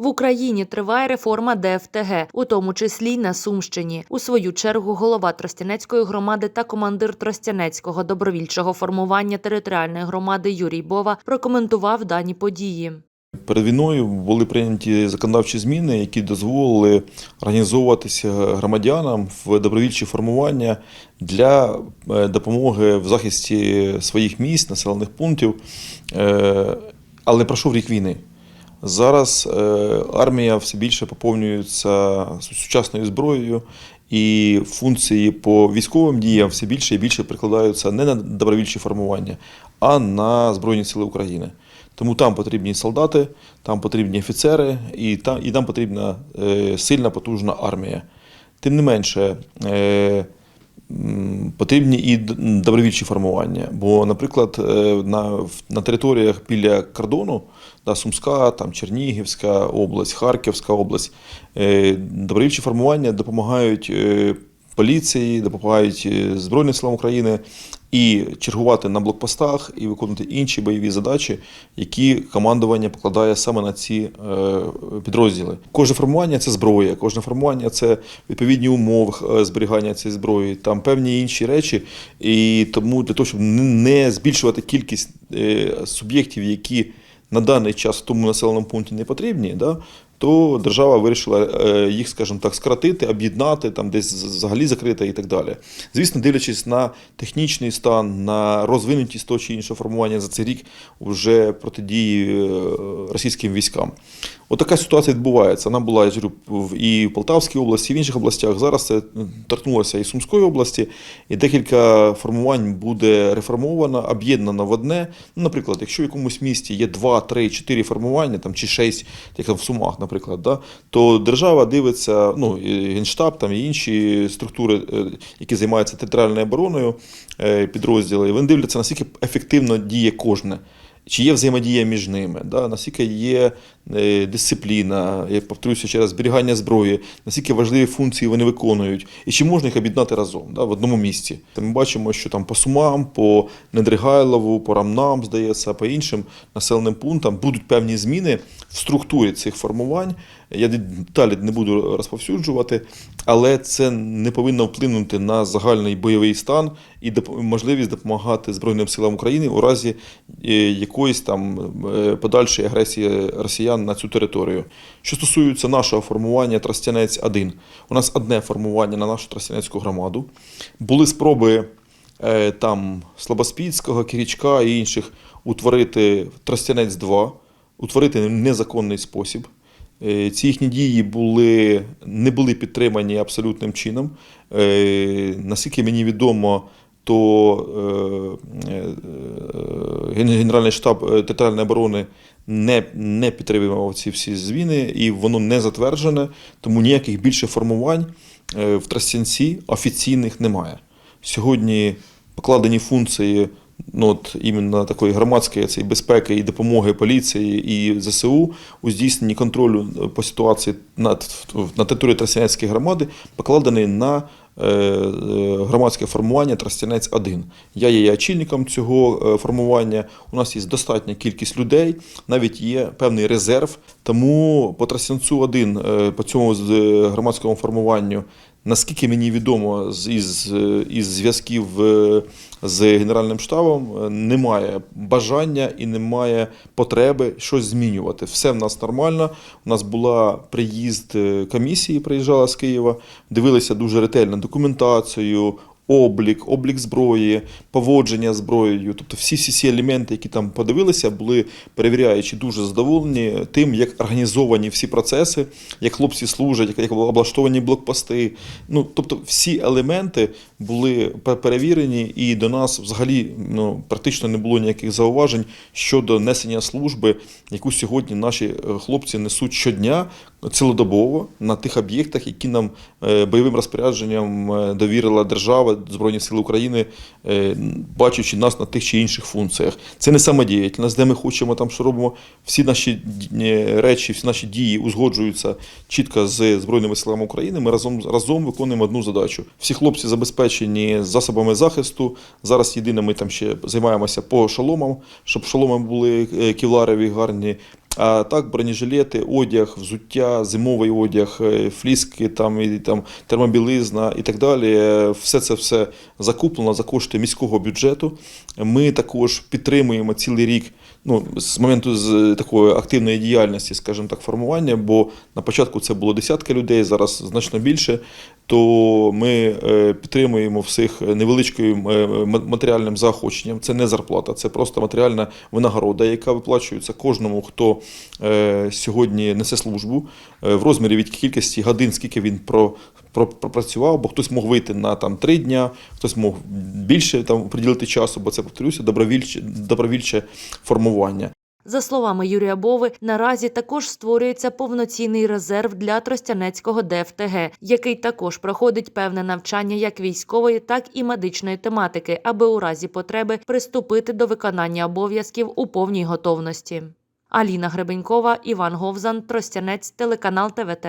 В Україні триває реформа ДФТГ, у тому числі й на Сумщині. У свою чергу голова Тростянецької громади та командир Тростянецького добровільчого формування територіальної громади Юрій Бова прокоментував дані події. Перед війною були прийняті законодавчі зміни, які дозволили організовуватися громадянам в добровільчі формування для е, допомоги в захисті своїх місць, населених пунктів. Е, Але пройшов рік війни. Зараз е, армія все більше поповнюється сучасною зброєю, і функції по військовим діям все більше і більше прикладаються не на добровільчі формування, а на Збройні Сили України. Тому там потрібні солдати, там потрібні офіцери, і там, і там потрібна е, сильна, потужна армія. Тим не менше, е, потрібні і добровільчі формування. Бо, наприклад, е, на, на територіях біля кордону, да, Сумська, там, Чернігівська область, Харківська область, е, добровільчі формування допомагають е, поліції, допомагають е, Збройним силам України і чергувати на блокпостах, і виконувати інші бойові задачі, які командування покладає саме на ці е, підрозділи. Кожне формування це зброя, кожне формування це відповідні умови е, зберігання цієї зброї, там певні інші речі. І тому для того, щоб не- збільшувати кількість суб'єктів, які на даний час в тому населеному пункті не потрібні, да, то держава вирішила е, їх, скажімо так, скоротити, об'єднати, там десь взагалі закрити і так далі. Звісно, дивлячись на технічний стан, на розвинутість того чи іншого формування за цей рік вже протидії е, російським військам. Отака ситуація відбувається. Вона була я говорю, і в Полтавській області, і в інших областях. Зараз це торкнулося і Сумської області, і декілька формувань буде реформовано, об'єднано в одне. Ну, наприклад, якщо в якомусь місті є 2, 3, 4 формування, там, чи 6, як там в Сумах, наприклад, да, то держава дивиться, ну, Генштаб там, і інші структури, е, які займаються територіальною обороною, е, підрозділи, вони дивляться, наскільки ефективно діє кожне. Чи є взаємодія між ними, да? наскільки є е, дисципліна, я повторюся ще раз, зберігання зброї, наскільки важливі функції вони виконують, і чи можна їх об'єднати разом да, в одному місці. Та Ми бачимо, що там по Сумам, по Недригайлову, по Рамнам, здається, по іншим населеним пунктам будуть певні зміни в структурі цих формувань. Я деталі не буду розповсюджувати, але це не повинно вплинути на загальний бойовий стан і можливість допомагати Збройним силам України у разі е, якоїсь там е, подальшої агресії росіян на цю територію. Що стосується нашого формування Тростянець 1 у нас одне формування на нашу Тростянецьку громаду. Були спроби е, там Слобоспільського, Кирічка і інших утворити Тростянець 2, утворити незаконний спосіб. Е, Ці їхні дії були, не були підтримані абсолютним чином. Е, Наскільки мені відомо, то е, Ген- Генеральний штаб територіальної оборони не, не підтримував ці всі зміни, і воно не затверджене, тому ніяких більше формувань в Тростянці офіційних немає. Сьогодні покладені функції ну, от, іменно такої громадської цієї безпеки і допомоги поліції і ЗСУ у здійсненні контролю е, по ситуації на, на території Тростянецької громади покладений на е, е, громадське формування Тростянець 1 Я є очільником цього формування. У нас є достатня кількість людей, навіть є певний резерв. Тому по Тростянцю 1 е, по цьому громадському формуванню Наскільки мені відомо із, е, із зв'язків е, з Генеральним штабом, е, немає бажання і немає потреби щось змінювати. Все в нас нормально. У нас була приїзд комісії, приїжджала з Києва, дивилися дуже ретельно документацію. Облік, облік зброї, поводження зброєю, тобто всі всі елементи, які там подивилися, були перевіряючи дуже задоволені тим, як організовані всі процеси, як хлопці служать, як, як облаштовані блокпости. Ну, тобто всі елементи були перевірені, і до нас взагалі ну, практично не було ніяких зауважень щодо несення служби, яку сьогодні наші е, хлопці несуть щодня цілодобово на тих об'єктах, які нам е, бойовим розпорядженням е, довірила держава, Збройні Сили України, е, бачачи нас на тих чи інших функціях. Це не самодіяльність, де ми хочемо, там що робимо. Всі наші речі, всі наші дії узгоджуються чітко з Збройними силами України. Ми разом разом виконуємо одну задачу. Всі хлопці забезпечені засобами захисту. Зараз єдине, ми там ще займаємося по шоломам, щоб шоломи були кевларові, гарні. Так, бронежилети, одяг, взуття, зимовий одяг, е, фліски, там, і, там, термобілизна і так далі. Все це все закуплено за кошти міського бюджету. Ми також підтримуємо цілий рік ну, з моменту з такої активної діяльності, скажімо так, формування, бо на початку це було десятки людей, зараз значно більше. То ми е, підтримуємо всіх невеличким е, матеріальним заохоченням. Це не зарплата, це просто матеріальна винагорода, яка виплачується кожному, хто е, сьогодні несе службу е, в розмірі від кількості годин, скільки він про, про, пропрацював, бо хтось мог вийти на там три дня, хтось мог більше там приділити часу, бо це повторюся, добровільче, добровільче формування. За словами Юрія Бови, наразі також створюється повноцінний резерв для Тростянецького ДФТГ, який також проходить певне навчання як військової, так і медичної тематики, аби у разі потреби приступити до виконання обов'язків у повній готовності. Аліна Гребенькова, Іван Говзан, Тростянець, телеканал ТВТ.